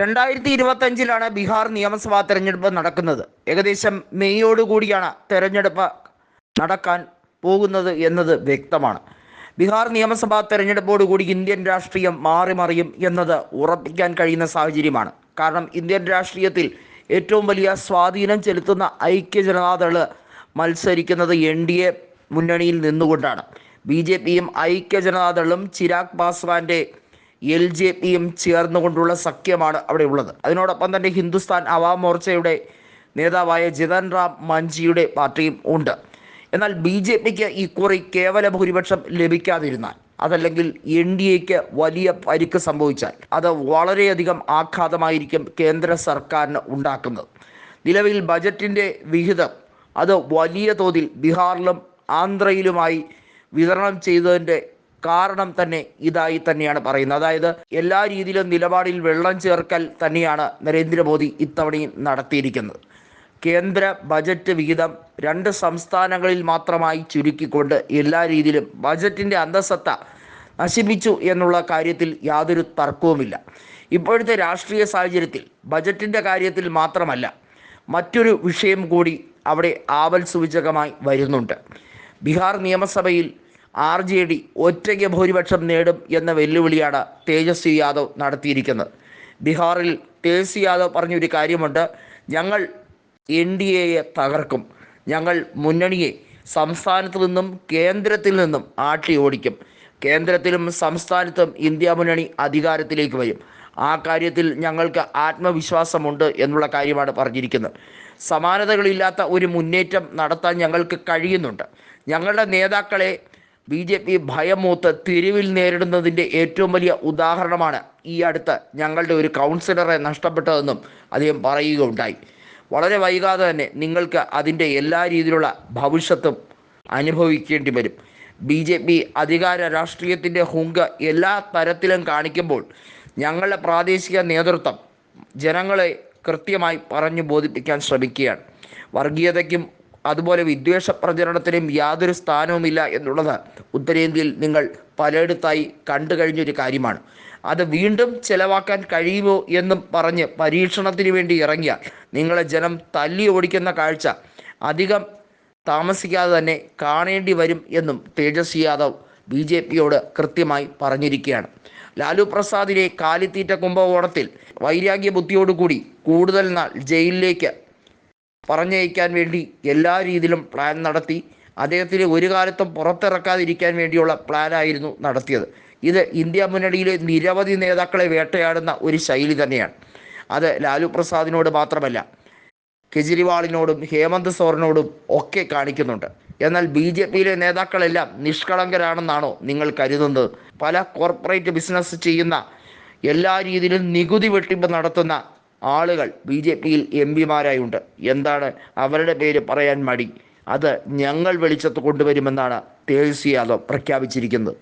രണ്ടായിരത്തി ഇരുപത്തഞ്ചിലാണ് ബീഹാർ നിയമസഭാ തെരഞ്ഞെടുപ്പ് നടക്കുന്നത്. ഏകദേശം മെയ്യോടുകൂടിയാണ് തെരഞ്ഞെടുപ്പ് നടക്കാൻ പോകുന്നത് എന്നത് വ്യക്തമാണ്. ബീഹാർ നിയമസഭാ തെരഞ്ഞെടുപ്പോടുകൂടി ഇന്ത്യൻ രാഷ്ട്രീയം മാറിമറിയും എന്നത് ഉറപ്പിക്കാൻ കഴിയുന്ന സാഹചര്യമാണ്. കാരണം ഇന്ത്യൻ രാഷ്ട്രീയത്തിൽ ഏറ്റവും വലിയ സ്വാധീനം ചെലുത്തുന്ന ഐക്യ ജനതാദൾ മത്സരിക്കുന്നത് എൻ ഡി എ മുന്നണിയിൽ നിന്നുകൊണ്ടാണ്. ബി ജെ പിയും ഐക്യ ജനതാദളും ചിരാഗ് പാസ്വാന്റെ എൽ ജെ പിയും ചേർന്നുകൊണ്ടുള്ള സഖ്യമാണ് അവിടെ ഉള്ളത്. അതിനോടൊപ്പം തന്നെ ഹിന്ദുസ്ഥാൻ അവാം മോർച്ചയുടെ നേതാവായ ജിതൻ റാം മഞ്ജിയുടെ പാർട്ടിയും ഉണ്ട്. എന്നാൽ ബി ജെ പിക്ക് ഇക്കുറി കേവല ഭൂരിപക്ഷം ലഭിക്കാതിരുന്നാൽ അതല്ലെങ്കിൽ എൻ ഡി എക്ക് വലിയ പരിക്ക് സംഭവിച്ചാൽ അത് വളരെയധികം ആഘാതമായിരിക്കും കേന്ദ്ര സർക്കാരിന് ഉണ്ടാക്കുന്നത്. നിലവിൽ ബജറ്റിന്റെ വിഹിതം അത് വലിയ തോതിൽ ബീഹാറിലും ആന്ധ്രയിലുമായി വിതരണം ചെയ്തതിന്റെ കാരണം തന്നെ ഇതായി തന്നെയാണ് പറയുന്നത്. അതായത് എല്ലാ രീതിയിലും നിലപാടിൽ വെള്ളം ചേർക്കൽ തന്നെയാണ് നരേന്ദ്രമോദി ഇത്തവണയും നടത്തിയിരിക്കുന്നത്. കേന്ദ്ര ബജറ്റ് വിഹിതം രണ്ട് സംസ്ഥാനങ്ങളിൽ മാത്രമായി ചുരുക്കിക്കൊണ്ട് എല്ലാ രീതിയിലും ബജറ്റിന്റെ അന്തസത്ത നശിപ്പിച്ചു എന്നുള്ള കാര്യത്തിൽ യാതൊരു തർക്കവുമില്ല. ഇപ്പോഴത്തെ രാഷ്ട്രീയ സാഹചര്യത്തിൽ ബജറ്റിന്റെ കാര്യത്തിൽ മാത്രമല്ല മറ്റൊരു വിഷയം കൂടി അവിടെ ആവൽ സൂചകമായി വരുന്നുണ്ട്. ബീഹാർ നിയമസഭയിൽ ആർ ജെ ഡി ഒറ്റയ്ക്ക് ഭൂരിപക്ഷം നേടും എന്ന വെല്ലുവിളിയാണ് തേജസ്വി യാദവ് നടത്തിയിരിക്കുന്നത്. ബീഹാറിൽ തേജസ്വി യാദവ് പറഞ്ഞൊരു കാര്യമുണ്ട്. ഞങ്ങൾ എൻ ഡി എയെ തകർക്കും. ഞങ്ങൾ മുന്നണിയെ സംസ്ഥാനത്തു നിന്നും കേന്ദ്രത്തിൽ നിന്നും ആട്ടി ഓടിക്കും. കേന്ദ്രത്തിലും സംസ്ഥാനത്തും ഇന്ത്യ മുന്നണി അധികാരത്തിലേക്ക് വരും. ആ കാര്യത്തിൽ ഞങ്ങൾക്ക് ആത്മവിശ്വാസമുണ്ട് എന്നുള്ള കാര്യമാണ് പറഞ്ഞിരിക്കുന്നത്. സമാനതകളില്ലാത്ത ഒരു മുന്നേറ്റം നടത്താൻ ഞങ്ങൾക്ക് കഴിയുന്നുണ്ട്. ഞങ്ങളുടെ നേതാക്കളെ ബി ജെ പി ഭയമൂത്ത് തിരിവിൽ നേരിടുന്നതിന്റെ ഏറ്റവും വലിയ ഉദാഹരണമാണ് ഈ അടുത്ത് ഞങ്ങളുടെ ഒരു കൗൺസിലറെ നഷ്ടപ്പെട്ടതെന്നും അദ്ദേഹം പറയുകയുണ്ടായി. വളരെ വൈകാതെ തന്നെ നിങ്ങൾക്ക് അതിന്റെ എല്ലാ രീതിയിലുള്ള ഭവിഷ്യത്തും അനുഭവിക്കേണ്ടി വരും. ബി ജെ പി അധികാര രാഷ്ട്രീയത്തിന്റെ ഹുങ്ക എല്ലാ തരത്തിലും കാണിക്കുമ്പോൾ ഞങ്ങളുടെ പ്രാദേശിക നേതൃത്വം ജനങ്ങളെ കൃത്യമായി പറഞ്ഞു ബോധിപ്പിക്കാൻ ശ്രമിക്കുകയാണ്. വർഗീയതയ്ക്കും അതുപോലെ വിദ്വേഷ പ്രചരണത്തിനും യാതൊരു സ്ഥാനവുമില്ല എന്നുള്ളത് ഉത്തരേന്ത്യയിൽ നിങ്ങൾ പലയിടത്തായി കണ്ടു കഴിഞ്ഞൊരു കാര്യമാണ്. അത് വീണ്ടും ചെലവാക്കാൻ കഴിയുമോ എന്നും പറഞ്ഞ് പരീക്ഷണത്തിന് വേണ്ടി ഇറങ്ങിയ നിങ്ങളെ ജനം തല്ലി ഓടിക്കുന്ന കാഴ്ച അധികം താമസിക്കാതെ തന്നെ കാണേണ്ടി വരും എന്നും തേജസ്വി യാദവ് ബി ജെ പിയോട് കൃത്യമായി പറഞ്ഞിരിക്കുകയാണ്. ലാലു പ്രസാദിനെ കാലിത്തീറ്റ കുംഭകോണത്തിൽ വൈരാഗ്യ ബുദ്ധിയോടുകൂടി കൂടുതൽ നാൾ ജയിലിലേക്ക് പറഞ്ഞയക്കാൻ വേണ്ടി എല്ലാ രീതിയിലും പ്ലാൻ നടത്തി. അദ്ദേഹത്തിന് ഒരു കാലത്തും പുറത്തിറക്കാതിരിക്കാൻ വേണ്ടിയുള്ള പ്ലാനായിരുന്നു നടത്തിയത്. ഇത് ഇന്ത്യ മുന്നണിയിലെ നിരവധി നേതാക്കളെ വേട്ടയാടുന്ന ഒരു ശൈലി തന്നെയാണ്. അത് ലാലു പ്രസാദിനോട് മാത്രമല്ല കെജ്രിവാളിനോടും ഹേമന്ത് സോറിനോടും ഒക്കെ കാണിക്കുന്നുണ്ട്. എന്നാൽ ബി ജെ പിയിലെ നേതാക്കളെല്ലാം നിഷ്കളങ്കരാണെന്നാണോ നിങ്ങൾ കരുതുന്നത്? പല കോർപ്പറേറ്റ് ബിസിനസ് ചെയ്യുന്ന എല്ലാ രീതിയിലും നികുതി വെട്ടിപ്പ് നടത്തുന്ന ആളുകൾ ബി ജെ പിയിൽ എം പിമാരായുണ്ട്. എന്താണ് അവരുടെ പേര് പറയാൻ മടി? അത് ഞങ്ങൾ വെളിച്ചത്ത് കൊണ്ടുവരുമെന്നാണ് തേജസ്വി യാദവ് പ്രഖ്യാപിച്ചിരിക്കുന്നത്.